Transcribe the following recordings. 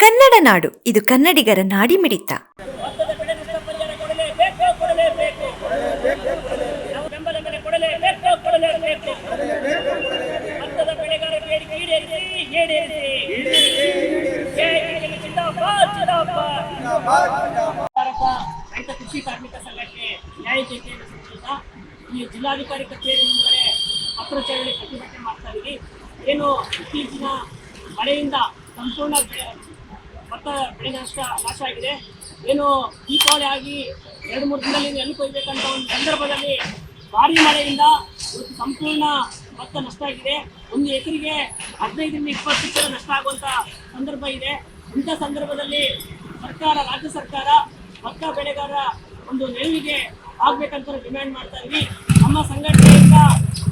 ಕನ್ನಡ ನಾಡು, ಇದು ಕನ್ನಡಿಗರ ನಾಡಿ ಮಿಡಿತ ರೈತ ಕೃಷಿ ಕಾರ್ಮಿಕ ಜಿಲ್ಲಾಧಿಕಾರಿ ಕಚೇರಿ ಮುಂದೆ ಚಳವಳಿ ಪ್ರತಿಭಟನೆ ಮಾಡ್ತಾ ಇದ್ದೀವಿ ಏನು ಇತ್ತೀಚಿನ ಮಳೆಯಿಂದ ಸಂಪೂರ್ಣ ಭತ್ತ ನಷ್ಟ ನಾಶ ಆಗಿದೆ ಏನು ದೀಪಾವಳಿ ಆಗಿ ಎರಡು ಮೂರು ದಿನದಲ್ಲಿ ನೆಲ್ಲು ಕೊಯ್ಬೇಕಂತ ಒಂದು ಸಂದರ್ಭದಲ್ಲಿ ಭಾರಿ ಮಳೆಯಿಂದ ಇವತ್ತು ಸಂಪೂರ್ಣ ಭತ್ತ ನಷ್ಟ ಆಗಿದೆ. ಒಂದು ಎಕರೆಗೆ ಹದಿನೈದರಿಂದ ಇಪ್ಪತ್ತು ಲಕ್ಷ ನಷ್ಟ ಆಗುವಂತ ಸಂದರ್ಭ ಇದೆ. ಇಂಥ ಸಂದರ್ಭದಲ್ಲಿ ಸರ್ಕಾರ, ರಾಜ್ಯ ಸರ್ಕಾರ ಭತ್ತ ಬೆಳೆಗಾರ ಒಂದು ನೆರವಿಗೆ ಆಗ್ಬೇಕಂತ ಡಿಮ್ಯಾಂಡ್ ಮಾಡ್ತಾ ಇದ್ವಿ ನಮ್ಮ ಸಂಘಟನೆಯಿಂದ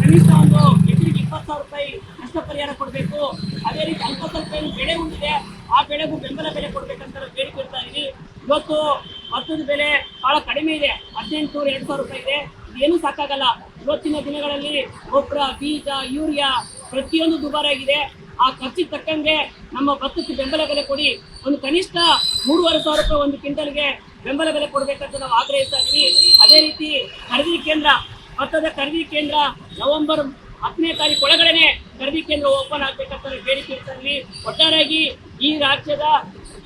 ಕನಿಷ್ಠ ಒಂದು ಎಕರೆಗೆ ಇಪ್ಪತ್ತು ಸಾವಿರ ರೂಪಾಯಿ ನಷ್ಟ ಪರಿಹಾರ ಕೊಡಬೇಕು. ಅದೇ ರೀತಿ ಅಲ್ಪ ಸ್ವಲ್ಪ ಬೆಳೆ ಉಂಟಿದೆ ಆ ಬೆಳೆಗೂ ಬೆಂಬಲ ಬೆಲೆ ಕೊಡ್ಬೇಕಂತ ಬೇಡಿಕೆ ಇಡ್ತಾ ಇದ್ದೀವಿ ಇವತ್ತು ಭತ್ತದ ಬೆಲೆ ಬಹಳ ಕಡಿಮೆ ಇದೆ. ಹದಿನೆಂಟು ಎರಡು ಸಾವಿರ ರೂಪಾಯಿ ಇದೆ. ಏನು ಸಾಕಾಗಲ್ಲ. ಇವತ್ತಿನ ದಿನಗಳಲ್ಲಿ ಗೊಬ್ಬರ, ಬೀಜ, ಯೂರಿಯಾ ಪ್ರತಿಯೊಂದು ದುಬಾರಿ ಆಗಿದೆ. ಆ ಖರ್ಚಿಗೆ ತಕ್ಕಂಗೆ ನಮ್ಮ ಭತ್ತಕ್ಕೆ ಬೆಂಬಲ ಬೆಲೆ ಕೊಡಿ. ಒಂದು ಕನಿಷ್ಠ ಮೂರುವರೆ ಸಾವಿರ ರೂಪಾಯಿ ಒಂದು ಕ್ವಿಂಟಲ್ಗೆ ಬೆಂಬಲ ಬೆಲೆ ಕೊಡಬೇಕಂತ ನಾವು ಆಗ್ರಹಿಸ್ತಾ ಇದ್ದೀವಿ ಅದೇ ರೀತಿ ಖರೀದಿ ಕೇಂದ್ರ, ಭತ್ತದ ಖರೀದಿ ಕೇಂದ್ರ ನವೆಂಬರ್ ಹತ್ತನೇ ತಾರೀಕು ಒಳಗಡೆನೆ ಖರೀದಿ ಕೇಂದ್ರ ಓಪನ್ ಆಗ್ಬೇಕಂತ ಬೇಡಿಕೆ ಇದ್ವಿ ಒಟ್ಟಾರೆಯಾಗಿ ಈ ರಾಜ್ಯದ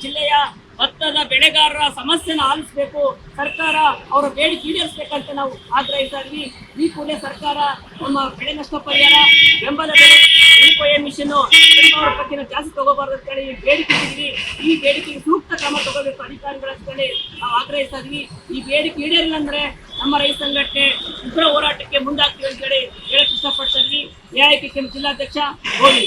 ಜಿಲ್ಲೆಯ ಭತ್ತದ ಬೆಳೆಗಾರರ ಸಮಸ್ಯೆನ ಆಲಿಸಬೇಕು. ಸರ್ಕಾರ ಅವರ ಬೇಡಿಕೆ ಈಡೇರಿಸಬೇಕಂತ ನಾವು ಆಗ್ರಹಿಸ್ತಾ ಇದ್ವಿ. ಈ ಕೂಡಲೇ ಸರ್ಕಾರ ನಮ್ಮ ಬೆಳೆ ನಷ್ಟ ಪರಿಹಾರ, ಬೆಂಬಲ ಬೆಲೆ ಮಿಷನ್ ಸಾವಿರ ಜಾಸ್ತಿ ತಗೋಬಾರ್ದು ಅಂತ ಹೇಳಿ ಬೇಡಿಕೆ ಇಟ್ಟಿದ್ವಿ. ಈ ಬೇಡಿಕೆಗೆ ಸೂಕ್ತ ಕ್ರಮ ತಗೋಬೇಕು ಅಧಿಕಾರಿಗಳ ಅಂತ ಹೇಳಿ ನಾವು ಆಗ್ರಹಿಸ್ತಾ ಇದ್ವಿ. ಈ ಬೇಡಿಕೆ ಈಡೇರಿಲ್ಲ ಅಂದ್ರೆ ನಮ್ಮ ರೈತ ಸಂಘಟನೆ ಉಗ್ರ ಹೋರಾಟಕ್ಕೆ ಮುಂದಾಗ್ತೀವಿ ಅಂತ ಹೇಳಿ ಹೇಳಕ್ ಇಷ್ಟಪಡ್ತಾ ಇದ್ವಿ. ಎಐಕೆ ಜಿಲ್ಲಾಧ್ಯಕ್ಷ ಗೋವಿ